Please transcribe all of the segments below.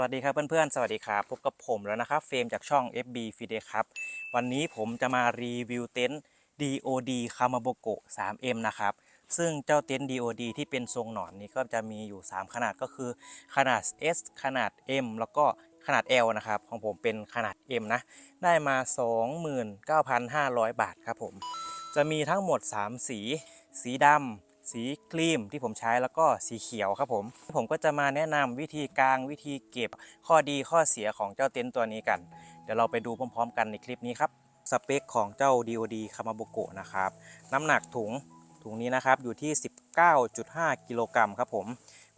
วัสดีครับเพื่อนๆ สวัสดีครับ พบกับผมแล้วนะครับ เฟรมจากช่อง FB f i d e ครับ วันนี้ผมจะมารีวิวเต็นท์ DOD Kamabogo 3M นะครับ ซึ่งเจ้าเต็นท์ DOD ที่เป็นทรงหนอนนี้ก็จะมีอยู่ 3 ขนาดก็คือ ขนาด S ขนาด M แล้วก็ขนาด L นะครับ ของผมเป็นขนาด M นะ ได้มา 29,500 บาทครับผม จะมีทั้งหมด 3 สี สีดำ สีครีมที่ผมใช้แล้วก็สีเขียวครับผมผมก็จะมาแนะนำวิธีกางวิธีเก็บข้อดีข้อเสียของเจ้าเต็นท์ตัวนี้กัน เดี๋ยวเราไปดูพร้อมๆ กันในคลิปนี้ครับสเปคของเจ้า DOD Kamabogo นะครับน้ำหนักถุงถุงนี้นะครับอยู่ที่ 19.5 กิโลกรัมครับผม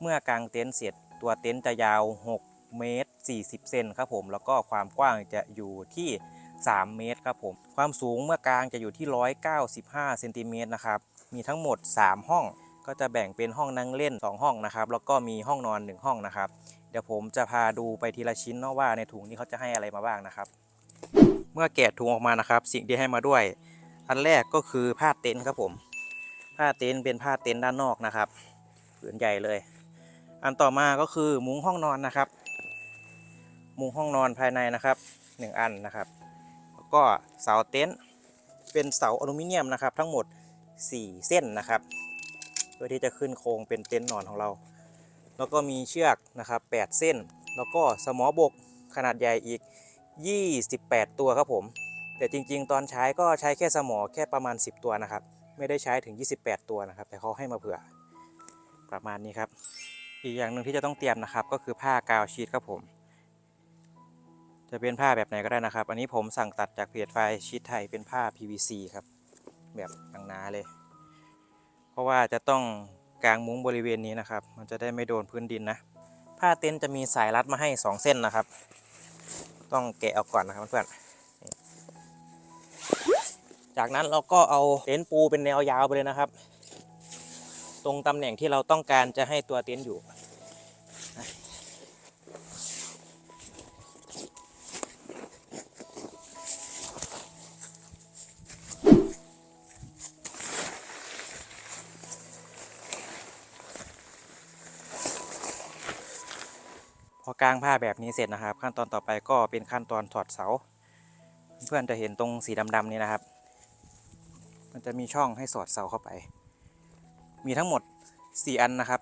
เมื่อกางเต็นท์เสร็จตัวเต็นท์จะยาว 6 เมตร 40 เซนครับผม แล้วก็ความกว้างจะอยู่ที่ 3 เมตรครับผม ความสูงเมื่อกลางจะอยู่ที่ 195เซนติเมตรนะครับ มีทั้งหมด 3 ห้อง ก็จะแบ่งเป็นห้องนั่งเล่น 2 ห้องนะครับ แล้วก็มีห้องนอน 1 ห้องนะครับ เดี๋ยวผมจะพาดูไปทีละชิ้นเนาะว่าในถุงนี้เขาจะให้อะไรมาบ้างนะครับ เมื่อแกะถุงออกมานะครับ สิ่งที่ให้มาด้วย อันแรกก็คือผ้าเต็นท์ครับผม ผ้าเต็นท์เป็นผ้าเต็นท์ด้านนอกนะครับผืนใหญ่เลย อันต่อมาก็คือมุ้งห้องนอนนะครับ มุ้งห้องนอนภายในนะครับหนึ่งอันนะครับ ก็เสาเต็นท์เป็นเสาอลูมิเนียมนะครับทั้งหมด 4 เส้นนะครับเพื่อที่จะขึ้นโครงเป็นเต็นท์นอนของเรา แล้วก็มีเชือกนะครับ 8 เส้น แล้วก็สมอบกขนาดใหญ่อีก 28 ตัวครับผม แต่จริง ๆ ตอนใช้ก็ใช้แค่สมอแค่ประมาณ 10 ตัวนะครับ ไม่ได้ใช้ถึง 28 ตัวนะครับ แต่เขาให้มาเผื่อประมาณนี้ครับ อีกอย่างหนึ่งที่จะต้องเตรียมนะครับ ก็คือผ้ากาวชีตครับผม จะเป็นผ้าแบบไหนก็ได้นะครับ อันนี้ผมสั่งตัดจากเพจไฟชีตไทยเป็นผ้า PVC ครับ แบบหนาเลย เพราะว่าจะต้องกางมุ้งบริเวณนี้นะครับ มันจะได้ไม่โดนพื้นดินนะ ผ้าเต็นท์จะมีสายรัดมาให้ 2 เส้นนะครับ ต้องแกะออกก่อนนะครับเพื่อนจากนั้นเราก็เอาเต็นท์ปูเป็นแนวยาวไปเลยนะครับ ตรงตำแหน่งที่เราต้องการจะให้ตัวเต็นท์อยู่ อกางผ้าแบบนี้เสร็จนะครับ ขั้นตอนต่อไปก็เป็นขั้นตอนถอดเสา เพื่อนจะเห็นตรงสีดำๆนี้นะครับ มันจะมีช่องให้สอดเสาเข้าไป มีทั้งหมด 4 อันนะครับ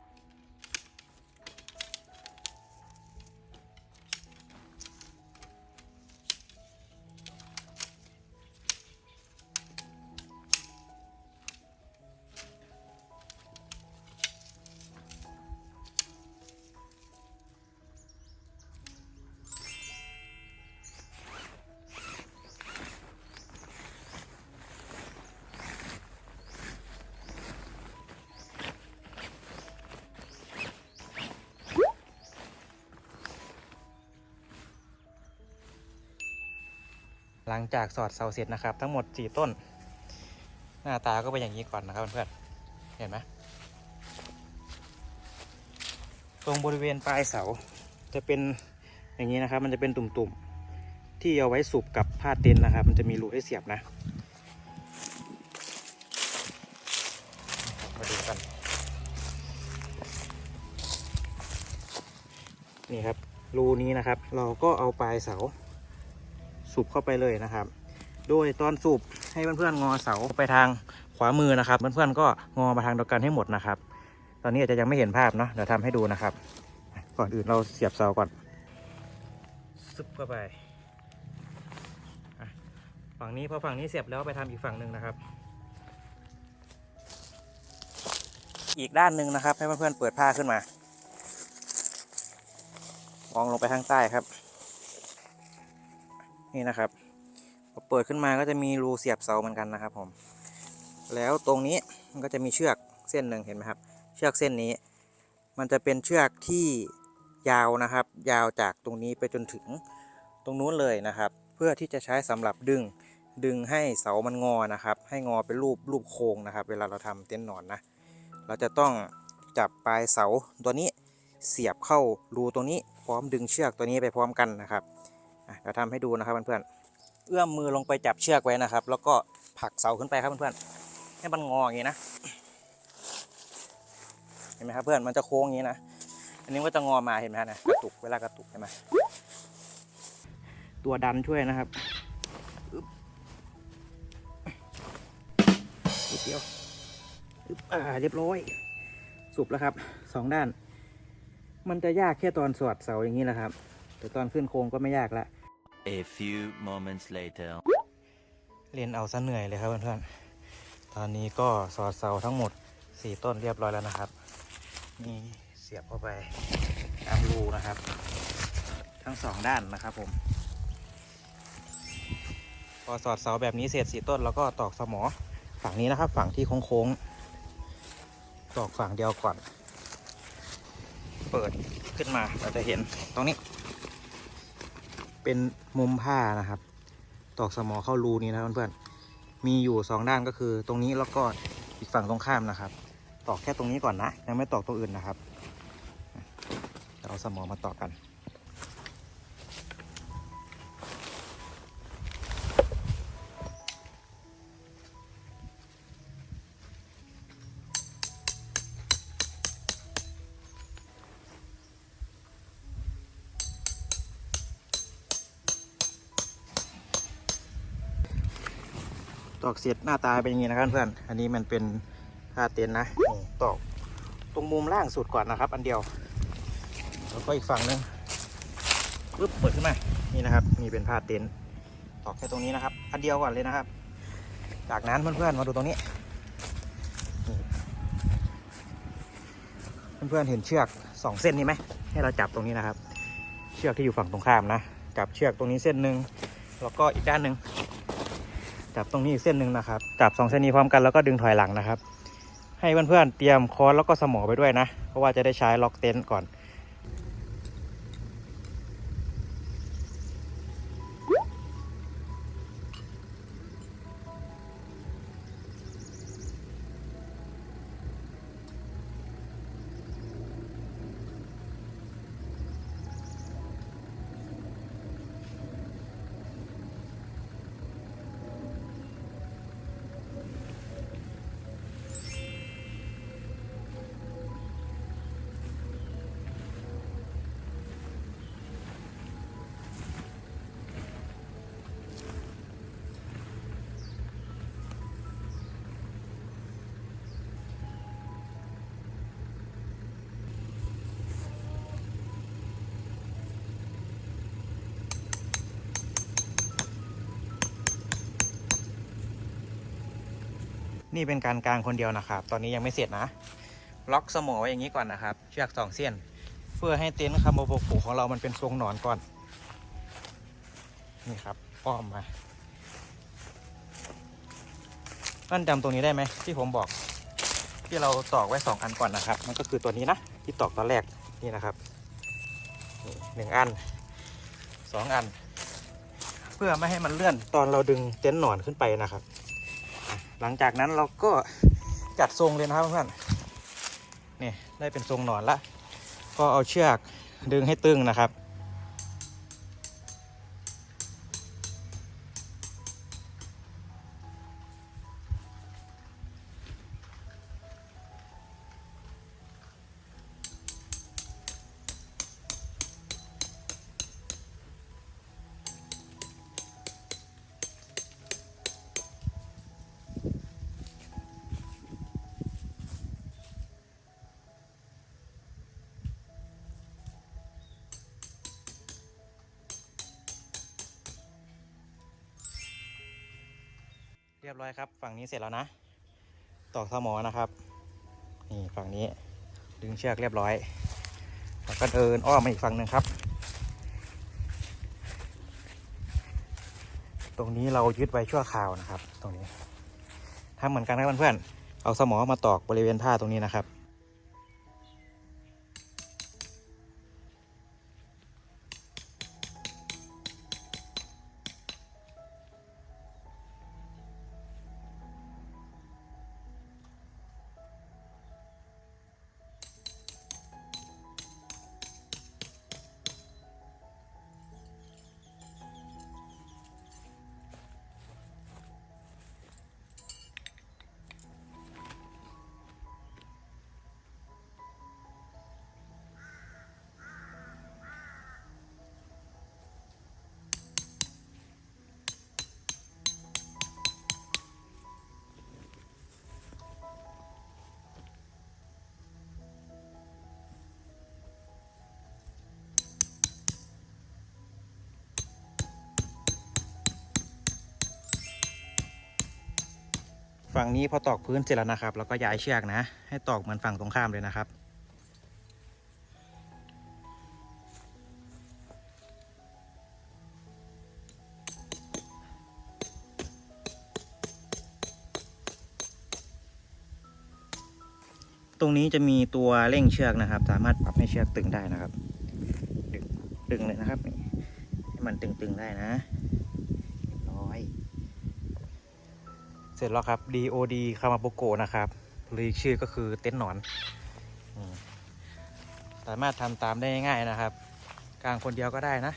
จากสอดเสาเสร็จนะครับ ทั้งหมด 4 ต้น หน้าตาก็เป็นอย่างนี้ก่อนนะครับเพื่อนๆเห็นไหมตรงบริเวณปลายเสาจะเป็นอย่างนี้นะครับ มันจะเป็นตุ่มๆ ที่เอาไว้สูบกับผ้าเต็นนะครับ มันจะมีรูให้เสียบนะมาดูกัน นี่ครับรูนี้นะครับ เราก็เอาปลายเสา สูบเข้าไปเลยนะครับ โดยตอนสูบให้เพื่อนๆงอเสาไปทางขวามือนะครับ เพื่อนๆก็งอมาทางเดียวกันให้หมดนะครับ ตอนนี้อาจจะยังไม่เห็นภาพเนาะเดี๋ยวทำให้ดูนะครับ ก่อนอื่นเราเสียบเสาก่อนซึบเข้าไปฝั่งนี้พอฝั่งนี้เสียบแล้วไปทำอีกฝั่งหนึ่งนะครับ อีกด้านหนึ่งนะครับ ให้เพื่อนๆเปิดผ้าขึ้นมามองลงไปข้างใต้ครับ นี่นะครับพอเปิดขึ้นมาก็จะมีรูเสียบเสาเหมือนกันนะครับผม แล้วตรงนี้มันก็จะมีเชือกเส้นหนึ่งเห็นไหมครับ เชือกเส้นนี้ มันจะเป็นเชือกที่ยาวนะครับ ยาวจากตรงนี้ไปจนถึงตรงนู้นเลยนะครับ เพื่อที่จะใช้สำหรับดึงดึงให้เสามันงอนะครับ ให้งอเป็นรูปรูปโค้งนะครับ เวลาเราทำเต็นท์นอนนะ เราจะต้องจับปลายเสาตัวนี้เสียบเข้ารูตรงนี้พร้อมดึงเชือกตัวนี้ไปพร้อมกันนะครับ เดี๋ยวทำให้ดูนะครับเพื่อนๆเอื้อมมือลงไปจับเชือกไว้นะครับ แล้วก็ผลักเสาขึ้นไปครับเพื่อนๆให้มันงออย่างนี้นะเห็นไหมครับเพื่อนมันจะโค้งอย่างนี้นะอันนี้ก็จะงอมาเห็นไหมฮะนะกระตุกเวลากระตุกเห็นไหมตัวดันช่วยนะครับนิดเดียวอ่าเรียบร้อย สุบแล้วครับสองด้าน มันจะยากแค่ตอนสอดเสาอย่างนี้แหละครับ แต่ตอนขึ้นโค้งก็ไม่ยากละ A few moments later. เรียนเอาซะเหนื่อยเลยครับเพื่อนๆ ตอนนี้ก็สอดเสาทั้งหมด 4 ต้นเรียบร้อยแล้วนะครับ นี่เสียบเข้าไปตามรูนะครับ ทั้งสองด้านนะครับผม พอสอดเสาแบบนี้เสร็จสี่ต้นแล้วก็ตอกสมอฝั่งนี้นะครับ ฝั่งที่โค้งๆ ตอกฝั่งเดียวก่อน เปิดขึ้นมาเราจะเห็นตรงนี้ เป็นมุมผ้านะครับ ตอกสมอเข้ารูนี้นะเพื่อนๆมีอยู่สองด้านก็คือตรงนี้แล้วก็อีกฝั่งตรงข้ามนะครับ ตอกแค่ตรงนี้ก่อนนะยังไม่ตอกตรงอื่นนะครับเดี๋ยวเอาสมอมาตอกกัน อกเสร็จหน้าตาเป็นอย่างนี้นะครับเพื่อน อันนี้มันเป็นผ้าเต็นนะตอกตรงมุมล่างสุดก่อนนะครับ อันเดียว แล้วก็อีกฝั่งหนึงปึ๊บเปิดขึ้นมา นี่นะครับ มีเป็นผ้าเต็นตอกแค่ตรงนี้นะครับ อันเดียวก่อนเลยนะครับ จากนั้นเพื่อนๆมาดูตรงนี้ เพื่อนๆเห็นเชือกสองเส้นนี้ไหม ให้เราจับตรงนี้นะครับ เชือกที่อยู่ฝั่งตรงข้ามนะ จับเชือกตรงนี้เส้นหนึ่งแล้วก็อีกด้านหนึ่ง จับตรงนี้อีกเส้นหนึ่งนะครับ จับสองเส้นนี้พร้อมกันแล้วก็ดึงถอยหลังนะครับ ให้เพื่อนๆเตรียมค้อนแล้วก็สมอไปด้วยนะ เพราะว่าจะได้ใช้ล็อกเต็นท์ก่อน นี่เป็นการกลางคนเดียวนะครับ ตอนนี้ยังไม่เสร็จนะ ล็อกสมอไว้อย่างนี้ก่อนนะครับ เชือกสองเส้น เพื่อให้เต็นท์คาโมโบกุของเรามันเป็นทรงหนอนก่อน นี่ครับอ้อมมานั่นจำตรงนี้ได้ไหมที่ผมบอก ที่เราตอกไว้สองอันก่อนนะครับ มันก็คือตัวนี้นะ ที่ตอกตอนแรกนี่นะครับหนึ่งอันสองอัน เพื่อไม่ให้มันเลื่อนตอนเราดึงเต็นท์หนอนขึ้นไปนะครับ หลังจากนั้นเราก็จัดทรงเลยนะครับเพื่อนๆนี่ได้เป็นทรงหนอนละ ก็เอาเชือกดึงให้ตึงนะครับ นี้เสร็จแล้วนะ ตอกสมอนะครับ นี่ฝั่งนี้ดึงเชือกเรียบร้อยแล้วก็เดินอ้อมมาอีกฝั่งหนึ่งครับ ตรงนี้เรายึดไว้ชั่วคราวนะครับ ตรงนี้ทำเหมือนกันนะเพื่อนๆเอาสมอมาตอกบริเวณผ้าตรงนี้นะครับ ฝั่งนี้พอตอกพื้นเสร็จแล้วนะครับแล้วก็ย้ายเชือกนะ ให้ตอกเหมือนฝั่งตรงข้ามเลยนะครับ ตรงนี้จะมีตัวเร่งเชือกนะครับ สามารถปรับให้เชือกตึงได้นะครับ ดึงดึงเลยนะครับให้มันตึงๆได้นะเรียบร้อย เสร็จแล้วครับ DOD คามาโปโกนะครับหรืออีชื่อก็คือเต็นท์หนอน สามารถทำตามได้ง่ายๆนะครับกลางคนเดียวก็ได้นะ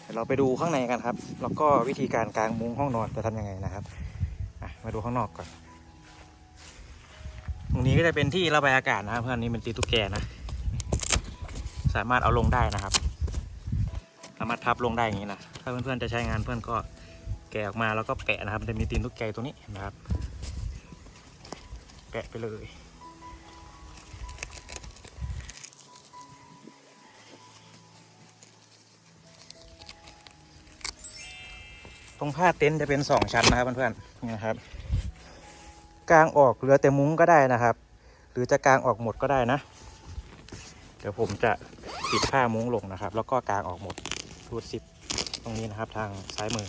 เดี๋ยวเราไปดูข้างในกันครับ แล้วก็วิธีการกางมุ้งห้องนอนจะทำยังไงนะครับมาดูข้างนอกก่อน ตรงนี้ก็จะเป็นที่ระบายอากาศนะครับเพื่อนนี้เป็นตีตุ๊กแกนะ สามารถเอาลงได้นะครับ สามารถพับลงได้อย่างนี้นะ ถ้าเพื่อนๆจะใช้งานเพื่อนก็ กะออกมาแล้วก็แปะนะครับมันจะมีตีนตุ๊กแกตรงนี้นะครับ แปะไปเลยตรงผ้าเต็นท์จะเป็นสองชั้นนะครับเพื่อนๆนะครับกางออกเหลือแต่มุ้งก็ได้นะครับ หรือจะกางออกหมดก็ได้นะ เดี๋ยวผมจะปิดผ้ามุ้งลงนะครับ แล้วก็กางออกหมดรูดซิปตรงนี้นะครับทางซ้ายมือ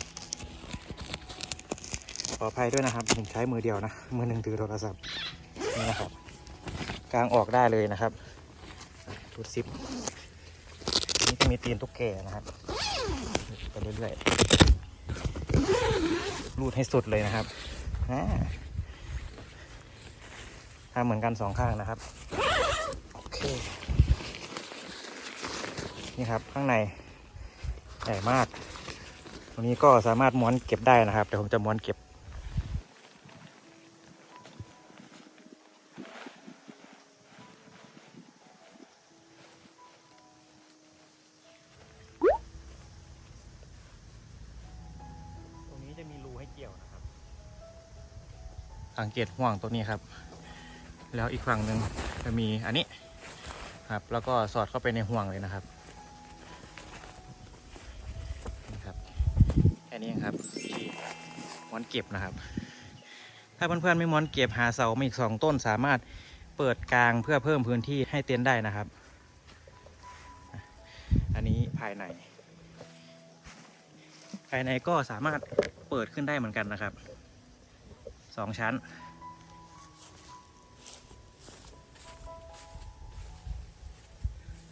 ขออภัยด้วยนะครับผมใช้มือเดียวนะ มือหนึ่งถือโทรศัพท์นี่นะครับกางออกได้เลยนะครับรูดซิปนี่จะมีตีนตุ๊กแกนะครับไปเรื่อยๆรูดให้สุดเลยนะครับทำเหมือนกันสองข้างนะครับโอเคนี่ครับข้างในใหญ่มาก ตรงนี้ก็สามารถม้วนเก็บได้นะครับเดี๋ยวผมจะม้วนเก็บ เกตห่วงตัวนี้ครับ แล้วอีกฝั่งหนึ่งจะมีอันนี้ครับ แล้วก็สอดเข้าไปในห่วงเลยนะครับนี่ครับแค่นี้ครับที่ม้วนเก็บนะครับ ถ้าเพื่อนๆไม่ม้วนเก็บหาเสามาอีกสองต้นสามารถเปิดกลางเพื่อเพิ่มพื้นที่ให้เต็นท์ได้นะครับ อันนี้ภายใน ภายในก็สามารถเปิดขึ้นได้เหมือนกันนะครับสองชั้น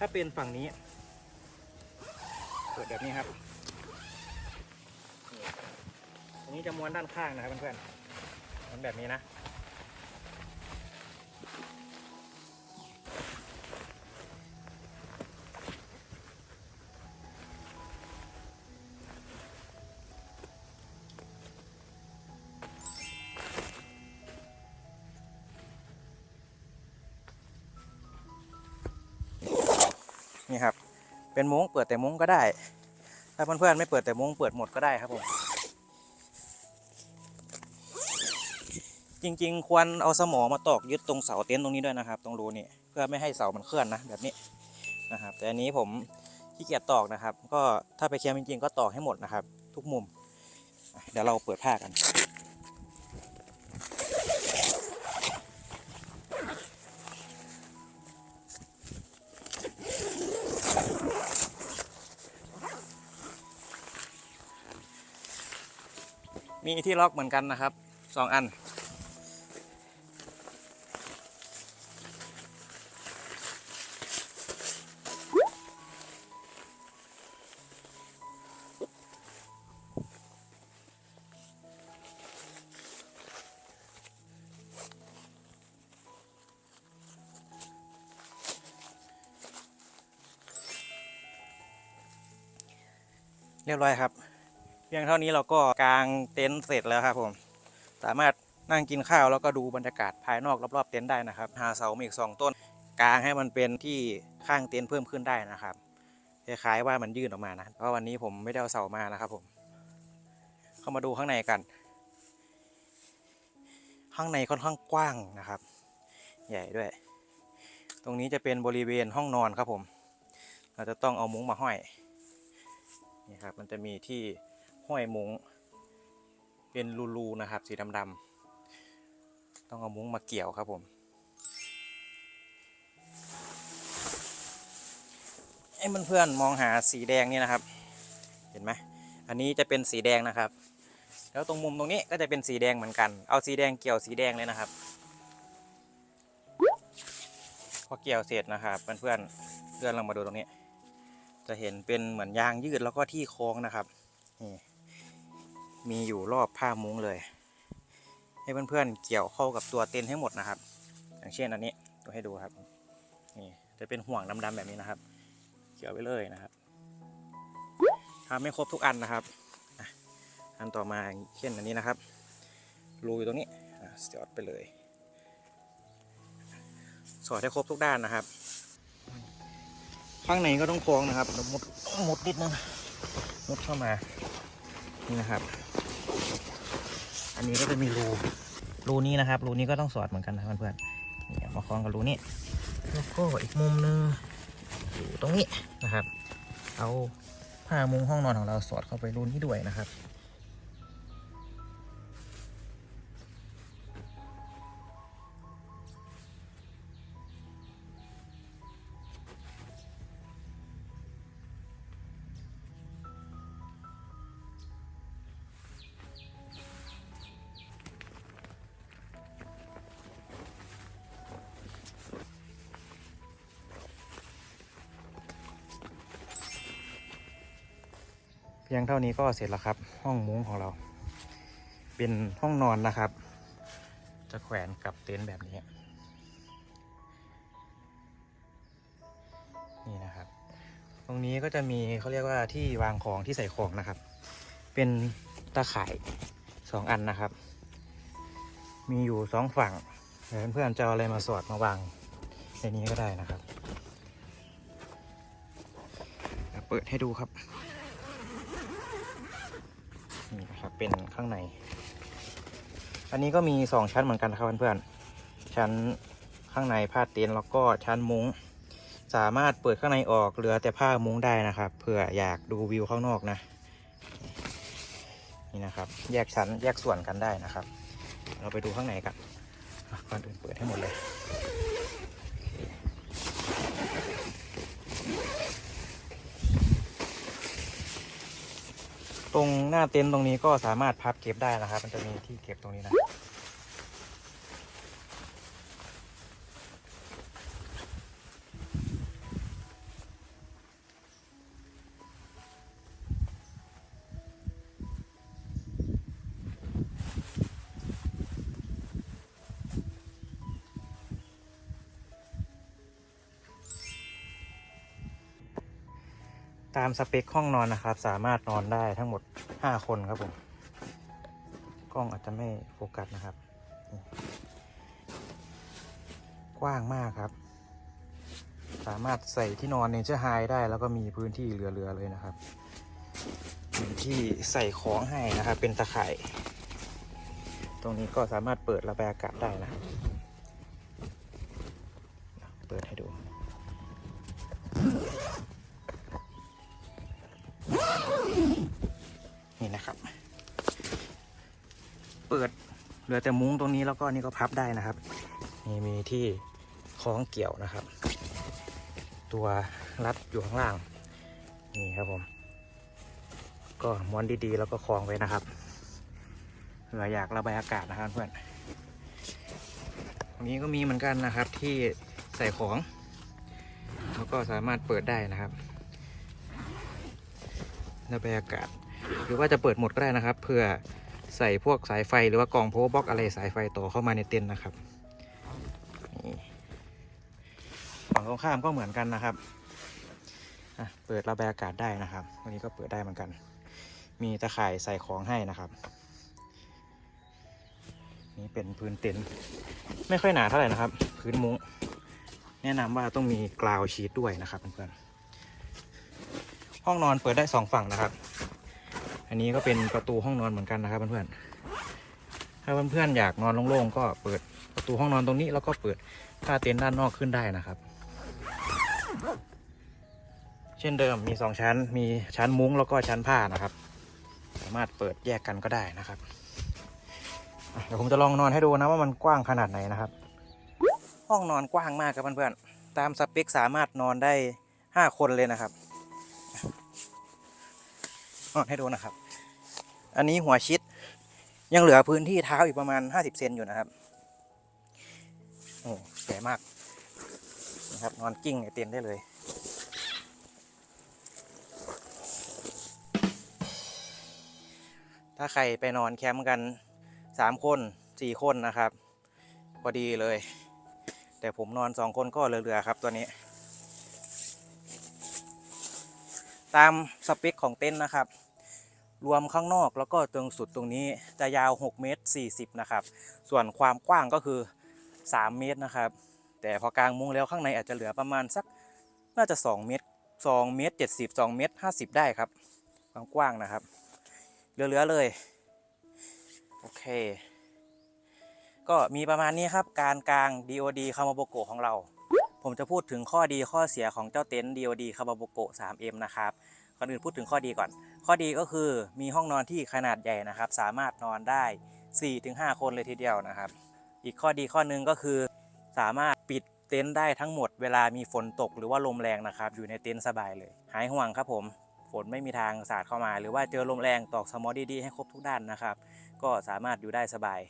ถ้าเป็นฝั่งนี้เปิดแบบนี้ครับอันนี้จะม้วนด้านข้างนะครับเพื่อนๆม้วนแบบนี้นะ นี่ครับ เป็นมุ้งเปิดแต่มุ้งก็ได้ ถ้าเพื่อนๆไม่เปิดแต่มุ้งเปิดหมดก็ได้ครับผมจริง ๆ ควรเอาสมอมาตอกยึดตรงเสาเต็นท์ตรงนี้ด้วยนะครับ ตรงรูนี่เพื่อไม่ให้เสามันเคลื่อนนะแบบนี้นะครับ แต่อันนี้ผมขี้เกียจตอกนะครับ ก็ถ้าไปแคมป์จริงๆก็ตอกให้หมดนะครับ ทุกมุม เดี๋ยวเราเปิดผ้ากัน มีที่ล็อกเหมือนกันนะครับสองอัน เรียบร้อยครับ พียงเท่านี้เราก็กางเต็นท์เสร็จแล้วครับผม สามารถนั่งกินข้าวแล้วก็ดูบรรยากาศภายนอกรอบๆเต็นท์ได้นะครับ หาเสาอีกสองต้น กางให้มันเป็นที่ข้างเต็นท์เพิ่มขึ้นได้นะครับคล้ายๆว่ามันยื่นออกมานะ เพราะวันนี้ผมไม่ได้เอาเสามานะครับผม เข้ามาดูข้างในกัน ข้างในค่อนข้างกว้างนะครับ ใหญ่ด้วย ตรงนี้จะเป็นบริเวณห้องนอนครับผม เราจะต้องเอามุ้งมาห้อย นี่ครับ มันจะมีที่ ห้อยมุ้งเป็นรูๆนะครับ สีดำๆต้องเอามุ้งมาเกี่ยวครับผมไอ้เพื่อนๆมองหาสีแดงนี่นะครับ เห็นไหมอันนี้จะเป็นสีแดงนะครับ แล้วตรงมุมตรงนี้ก็จะเป็นสีแดงเหมือนกัน เอาสีแดงเกี่ยวสีแดงเลยนะครับ พอเกี่ยวเสร็จนะครับเพื่อนๆเพื่อนลองมาดูตรงนี้ จะเห็นเป็นเหมือนยางยืดแล้วก็ที่โค้งนะครับนี่ มีอยู่รอบผ้ามุ้งเลย ให้เพื่อนๆเกี่ยวเข้ากับตัวเต็นท์ให้หมดนะครับ อย่างเช่นอันนี้ตัวให้ดูครับนี่จะเป็นห่วงดำๆแบบนี้นะครับ เกี่ยวไว้เลยนะครับทำไม่ครบทุกอันนะครับอันต่อมาเช่นอันนี้นะครับรูอยู่ตรงนี้สอดไปเลย สอดให้ครบทุกด้านนะครับข้างในก็ต้องคล้องนะครับมุดมุดนิดนึงมุดเข้ามานี่นะครับ อันนี้ก็จะมีรูรูนี้นะครับรูนี้ก็ต้องสอดเหมือนกันนะเพื่อนๆนี่มาคล้องกับรูนี้แล้วก็อีกมุมหนึงอยู่ตรงนี้นะครับ เอาผ้ามุงห้องนอนของเราสอดเข้าไปรูนี้ด้วยนะครับ พียงเท่านี้ก็เสร็จแล้วครับ ห้องมุ้งของเรา เป็นห้องนอนนะครับ จะแขวนกับเต็นท์แบบนี้ นี่นะครับ ตรงนี้ก็จะมีเขาเรียกว่าที่วางของที่ใส่ของนะครับ เป็นตาข่ายสองอันนะครับ มีอยู่สองฝั่งเดี๋ยวเพื่อนๆจะเอาอะไรมาสอดมาวางในนี้ก็ได้นะครับ เปิดให้ดูครับ นี่นะครับ เป็นข้างใน อันนี้ก็มีสองชั้นเหมือนกันนะครับเพื่อนๆ ชั้นข้างในผ้าเต็นท์แล้วก็ชั้นมุ้ง สามารถเปิดข้างในออกเหลือแต่ผ้ามุ้งได้นะครับ เผื่ออยากดูวิวข้างนอกนะ นี่นะครับ แยกชั้นแยกส่วนกันได้นะครับ เราไปดูข้างในกันก่อนอื่นเปิดให้หมดเลย ตรงหน้าเต็นท์ตรงนี้ก็สามารถพับเก็บได้นะครับ มันจะมีที่เก็บตรงนี้นะามสเปคห้องนอนนะครับ สามารถนอนได้ทั้งหมด 5 คนครับผม กล้องอาจจะไม่โฟกัสนะครับ กว้างมากครับ สามารถใส่ที่นอนเนเจอร์ไฮได้ แล้วก็มีพื้นที่เหลือๆเลยนะครับมีที่ใส่ของให้นะครับ เป็นตะข่าย ตรงนี้ก็สามารถเปิดระบายอากาศได้นะ เปิดให้ดู นี่นะครับ เปิดเหลือแต่มุ้งตรงนี้แล้วก็นี่ก็พับได้นะครับ นี่มีที่คล้องเกี่ยวนะครับ ตัวรัดอยู่ข้างล่าง นี่ครับผม ก็ม้วนดีๆ แล้วก็คล้องไว้นะครับเผื่ออยากระบายอากาศนะครับเพื่อนตรงนี้ก็มีเหมือนกันนะครับที่ใส่ของ แล้วก็สามารถเปิดได้นะครับระบายอากาศ หรือว่าจะเปิดหมดก็ได้นะครับเพื่อใส่พวกสายไฟหรือว่ากองโพบล็อกอะไรสายไฟต่อเข้ามาในเต็นท์นะครับฝั่งตรงข้ามก็เหมือนกันนะครับเปิดระบายอากาศได้นะครับวันนี้ก็เปิดได้เหมือนกัน มีตะข่ายใส่ของให้นะครับ นี่เป็นพื้นเต็นท์ไม่ค่อยหนาเท่าไหร่นะครับ พื้นมุ้งแนะนำว่าต้องมีกราวชีตด้วยนะครับเพื่อนๆห้องนอนเปิดได้สองฝั่งนะครับ อันนี้ก็เป็นประตูห้องนอนเหมือนกันนะครับเพื่อนๆถ้าเพื่อนๆอยากนอนโล่งๆก็เปิดประตูห้องนอนตรงนี้แล้วก็เปิดผ้าเต็นท์ด้านนอกขึ้นได้นะครับ เช่นเดิมมีสองชั้น มีชั้นมุ้งแล้วก็ชั้นผ้านะครับ สามารถเปิดแยกกันก็ได้นะครับเดี๋ยวผมจะลองนอนให้ดูนะว่ามันกว้างขนาดไหนนะครับ ห้องนอนกว้างมากครับเพื่อนๆตามสเปคสามารถนอนได้ห้าคนเลยนะครับนอนให้ดูนะครับ อันนี้หัวชิด ยังเหลือพื้นที่เท้าอีกประมาณ 50 เซนอยู่นะครับ โอ้ใหญ่มากนะครับนอนกิ้งในเต็นท์ได้เลยถ้าใครไปนอนแคมป์กัน 3 คน 4 คนนะครับ พอดีเลย แต่ผมนอน 2 คนก็เหลือๆครับตัวนี้ ตามสเปคของเต็นท์นะครับ รวมข้างนอกแล้วก็ตรงสุดตรงนี้จะยาว6เมตร40นะครับ ส่วนความกว้างก็คือ 3 เมตรนะครับ แต่พอกลางมุ้งแล้วข้างในอาจจะเหลือประมาณสักน่าจะ 2 เมตร2เมตร70 2เมตร50 ได้ครับความกว้างนะครับเหลือๆเลยโอเค ก็มีประมาณนี้ครับการกลาง DOD คามาโบโกของเรา ผมจะพูดถึงข้อดีข้อเสียของเจ้าเต็นท์ DOD คามาโบโก 3M นะครับก่อนอื่นพูดถึงข้อดีก่อน ข้อดีก็คือมีห้องนอนที่ขนาดใหญ่นะครับ สามารถนอนได้ 4-5 คนเลยทีเดียวนะครับ อีกข้อดีข้อหนึงก็คือ สามารถปิดเต็นท์ได้ทั้งหมดเวลามีฝนตกหรือว่าลมแรงนะครับ อยู่ในเต็นท์สบายเลย หายห่วงครับผม ฝนไม่มีทางสาดเข้ามา หรือว่าเจอลมแรงตอกสมอดีๆให้ครบทุกด้านนะครับ ก็สามารถอยู่ได้สบาย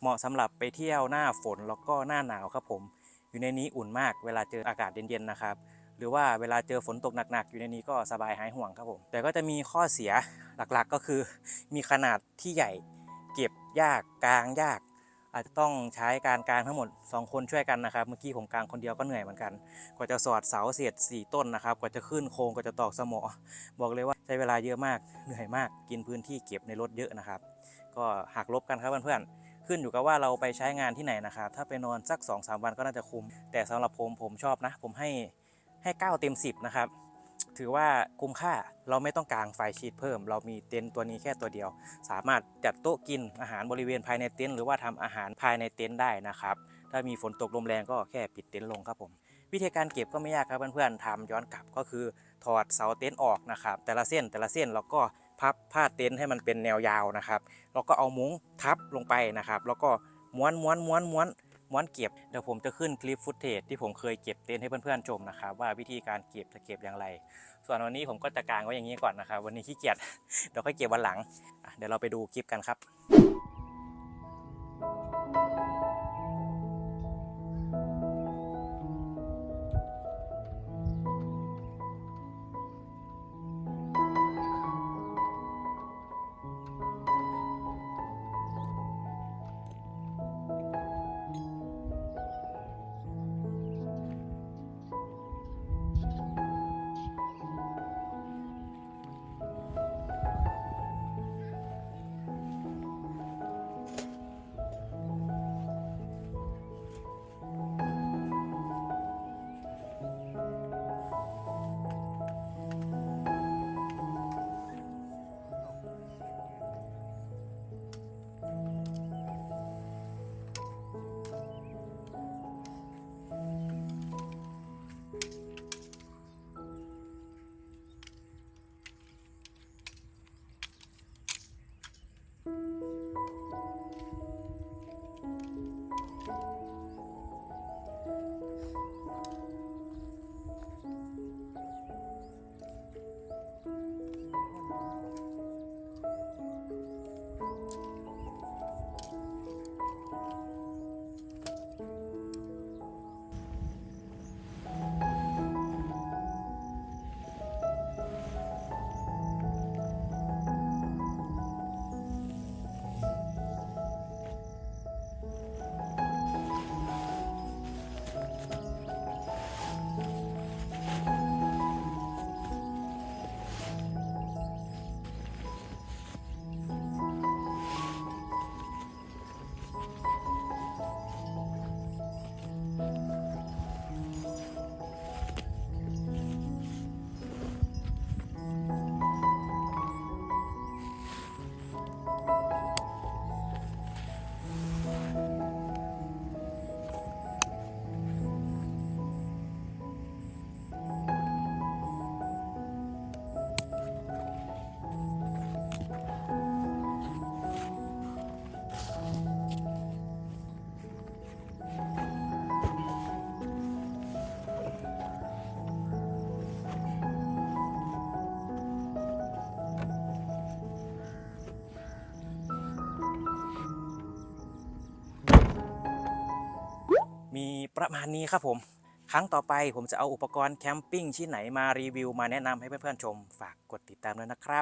เหมาะสำหรับไปเที่ยวหน้าฝนแล้วก็หน้าหนาวครับผม อยู่ในนี้อุ่นมากเวลาเจออากาศเย็นๆนะครับ รือว่าเวลาเจอฝนตกหนักๆ อยู่ในนี้ก็สบายหายห่วงครับผม แต่ก็จะมีข้อเสียหลักๆก็คือ มีขนาดที่ใหญ่เก็บยากกลางยาก อาจจะต้องใช้การกลางทั้งหมด 2 คนช่วยกันนะครับ เมื่อกี้ผมกลางคนเดียวก็เหนื่อยเหมือนกัน กว่าจะสอดเสาเสียด4ต้นนะครับ กว่าจะขึ้นโครงกว่าจะตอกสมอ บอกเลยว่าใช้เวลาเยอะมากเหนื่อยมากกินพื้นที่เก็บในรถเยอะนะครับ ก็หักลบกันครับเพื่อนๆขึ้นอยู่กับว่าเราไปใช้งานที่ไหนนะครับ ถ้าไปนอนสัก2-3วันก็น่าจะคุ้ม แต่สำหรับผมผมชอบนะ ผมให้ ให้ 9 เต็ม 10 นะครับ ถือว่าคุ้มค่าเราไม่ต้องกางไฟชีตเพิ่ม เรามีเต็นท์ตัวนี้แค่ตัวเดียว สามารถจัดโต๊ะกินอาหารบริเวณภายในเต็นท์หรือว่าทำอาหารภายในเต็นท์ได้นะครับ ถ้ามีฝนตกลมแรงก็แค่ปิดเต็นท์ลงครับผมวิธีการเก็บก็ไม่ยากครับเพื่อนๆทำย้อนกลับก็คือถอดเสาเต็นท์ออกนะครับ แต่ละเส้นแต่ละเส้นแล้วก็พับผ้าเต็นท์ให้มันเป็นแนวยาวนะครับแล้วก็เอามุ้งทับลงไปนะครับ แล้วก็ม้วนม้วนม้วนม้วน ม้วนเก็บเดี๋ยวผมจะขึ้นคลิปฟุตเทจที่ผมเคยเก็บเต็นท์ให้เพื่อนๆชมนะครับว่าวิธีการเก็บจะเก็บอย่างไร ส่วนวันนี้ผมก็จะกางไว้อย่างนี้ก่อนนะครับ วันนี้ขี้เกียจเดี๋ยวค่อยเก็บวันหลัง เดี๋ยวเราไปดูคลิปกันครับ ประมาณนี้ครับผม ครั้งต่อไปผมจะเอาอุปกรณ์แคมปิ้งที่ไหนมารีวิวมาแนะนำให้เพื่อนๆชม ฝากกดติดตามด้วยนะครับ